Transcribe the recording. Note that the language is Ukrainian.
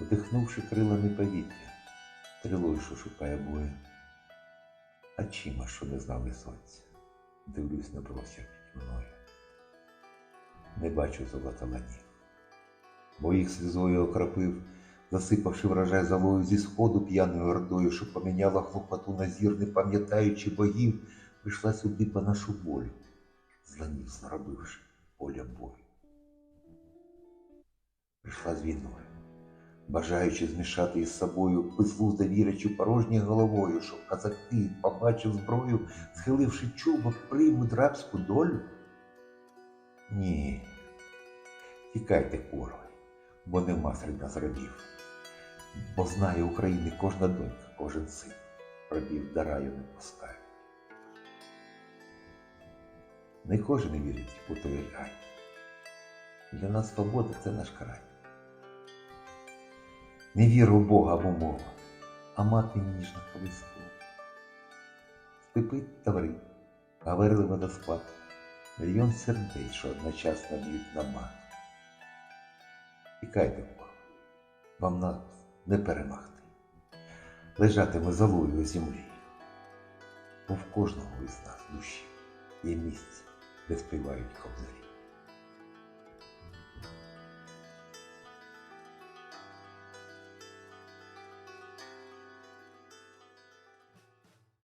вдихнувши крилами повітря, стрілою, що шукає бою. Очима, що не знали сонця, дивлюсь на простір мною. Не бачу золота ланів, бо їх слізою окропив, засипавши врожай золою зі сходу п'яною ордою, що поміняла хлопоту на зір, не пам'ятаючи богів, прийшла сюди по нашу волю, зланів зробивши поля бою. Прийшла з війною, бажаючи змішати із собою, безглуздо вірячи порожньою головою, щоб казаки, побачив зброю, схиливши чубо, приймуть рабську долю? Ні, тікайте, курви, бо нема серед нас рабів. Бо знає України кожна донька, кожен син, рабів до раю не пускають. Не кожен вірить у той рай. Для нас свобода це наш край. Не віру в Бога або мова, а мати ніжна колиску. Степи таври, говорили водоспад, мільйон сердець, що одночасно б'ють на мат. Тікайте, Бог, вам нас не перемогти. Лежатиме золою у землі, бо в кожного із нас душі є місце, де співають кобзарі.